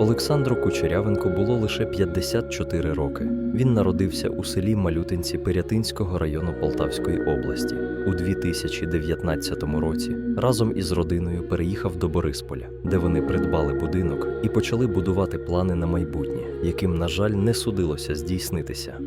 Олександру Кучерявенко було лише 54 роки. Він народився у селі Малютинці Пирятинського району Полтавської області. У 2019 році разом із родиною переїхав до Борисполя, де вони придбали будинок і почали будувати плани на майбутнє, яким, на жаль, не судилося здійснитися.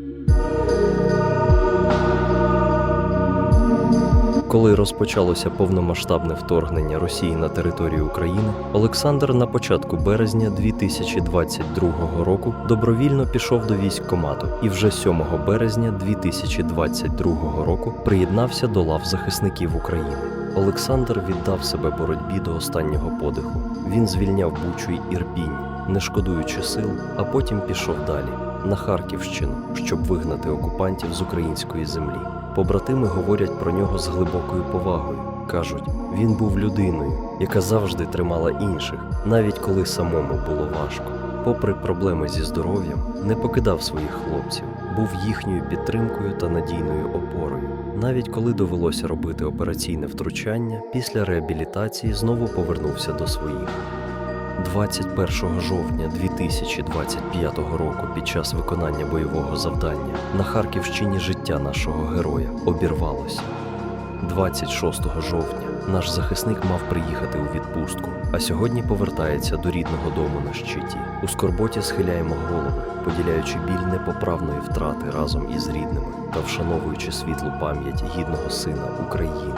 Коли розпочалося повномасштабне вторгнення Росії на територію України, Олександр на початку березня 2022 року добровільно пішов до військкомату і вже 7 березня 2022 року приєднався до лав захисників України. Олександр віддав себе боротьбі до останнього подиху. Він звільняв Бучу й Ірпінь, не шкодуючи сил, а потім пішов далі на Харківщину, щоб вигнати окупантів з української землі. Побратими говорять про нього з глибокою повагою. кажуть, він був людиною, яка завжди тримала інших, навіть коли самому було важко. Попри проблеми зі здоров'ям, не покидав своїх хлопців, був їхньою підтримкою та надійною опорою. Навіть коли довелося робити операційне втручання, після реабілітації знову повернувся до своїх. 21 жовтня 2025 року під час виконання бойового завдання на Харківщині життя нашого героя обірвалося. 26 жовтня наш захисник мав приїхати у відпустку, а сьогодні повертається до рідного дому на щиті. У скорботі схиляємо голови, поділяючи біль непоправної втрати разом із рідними та вшановуючи світлу пам'ять гідного сина України.